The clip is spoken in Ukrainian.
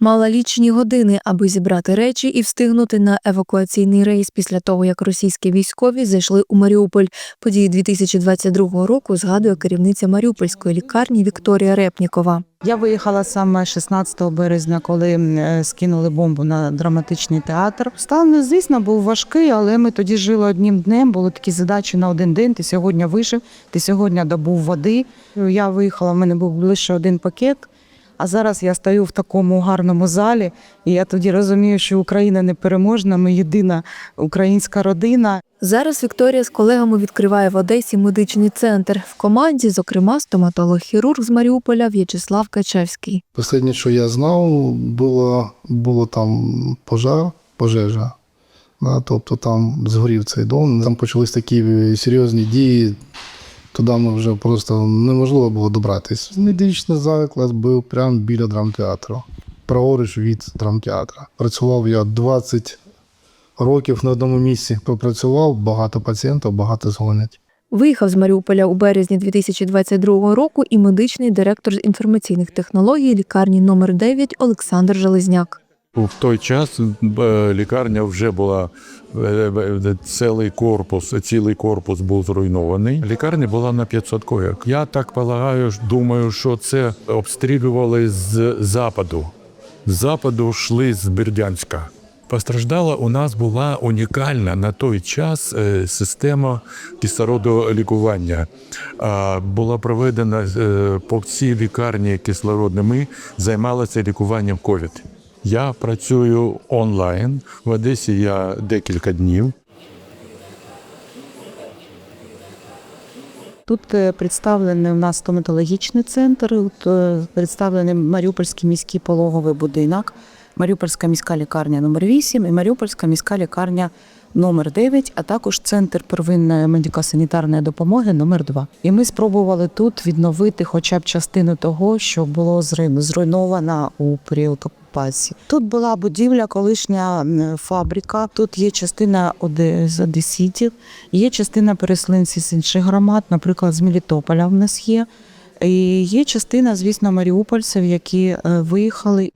Мала лічені години, аби зібрати речі і встигнути на евакуаційний рейс після того, як російські військові зайшли у Маріуполь. Події 2022 року згадує керівниця Маріупольської лікарні Вікторія Репнікова. Я виїхала саме 16 березня, коли е, скинули бомбу на драматичний театр. Стан, звісно, був важкий, але ми тоді жили одним днем. Були такі задачі на один день. Ти сьогодні вижив, ти сьогодні добув води. Я виїхала, в мене був лише один пакет. А зараз я стою в такому гарному залі, і я тоді розумію, що Україна непереможна, ми єдина українська родина. Зараз Вікторія з колегами відкриває в Одесі медичний центр. В команді, зокрема, стоматолог-хірург з Маріуполя В'ячеслав Качевський. Останнє, що я знав, було, було там пожар, пожежа. Тобто там згорів цей дом. Там почались такі серйозні дії. Туди ми вже просто неможливо було добратися. Медичний заклад був прямо біля драмтеатру, праворуч від драмтеатра. Працював я 20 років на одному місці. Попрацював, багато пацієнтів, багато згонять. Виїхав з Маріуполя у березні 2022 року і медичний директор з інформаційних технологій лікарні номер 9 Олександр Железняк. В той час е, лікарня вже була е, е, цілий корпус, цілий корпус був зруйнований. Лікарня була на 500 койок. Я так полагаю, думаю, що це обстрілювали з западу. З западу йшли з Бердянська. Постраждала у нас була унікальна на той час система кислородолікування. Була проведена по всій лікарні кислородними, займалася лікуванням ковід. Я працюю онлайн. В Одесі я декілька днів. Тут е, представлений у нас стоматологічний центр, тут е, представлений Маріупольський міський пологовий будинок, Маріупольська міська лікарня номер 8 і Маріупольська міська лікарня номер 9, а також центр первинної медико-санітарної допомоги номер 2. І ми спробували тут відновити хоча б частину того, що було зруйно- зруйновано у період окупації. Тут була будівля, колишня фабрика. Тут є частина з є частина переселенців з інших громад, наприклад, з Мелітополя в нас є. І є частина, звісно, маріупольців, які е, виїхали.